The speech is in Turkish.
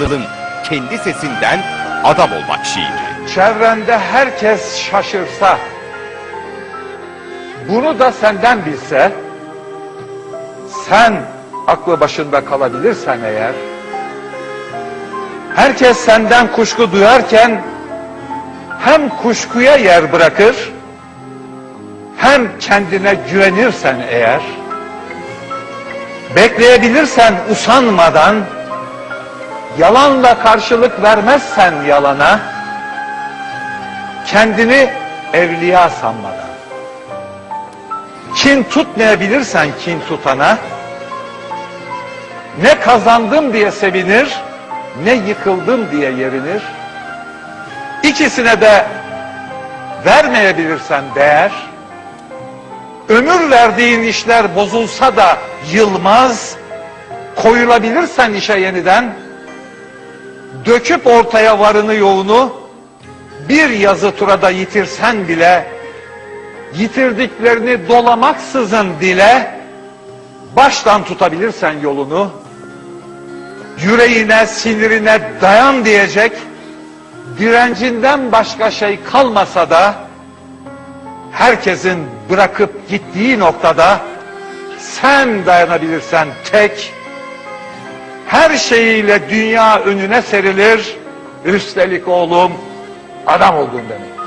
Yılın kendi sesinden adam olmak şiiri. Çevrende herkes şaşırsa, bunu da senden bilse, sen aklı başında kalabilirsen eğer, herkes senden kuşku duyarken, hem kuşkuya yer bırakır, hem kendine güvenirsen eğer, bekleyebilirsen usanmadan, yalanla karşılık vermezsen yalana, kendini evliya sanmadan, kin tutmayabilirsen kin tutana, ne kazandım diye sevinir, ne yıkıldım diye yerinir, ikisine de vermeyebilirsen değer, ömür verdiğin işler bozulsa da yılmaz, koyulabilirsen işe yeniden, döküp ortaya varını yoğunu, bir yazı turada yitirsen bile, yitirdiklerini dolamaksızın dile, baştan tutabilirsen yolunu, yüreğine, sinirine dayan diyecek, direncinden başka şey kalmasa da, herkesin bırakıp gittiği noktada, sen dayanabilirsen tek, her şeyiyle dünya önüne serilir, üstelik oğlum adam oldun demek.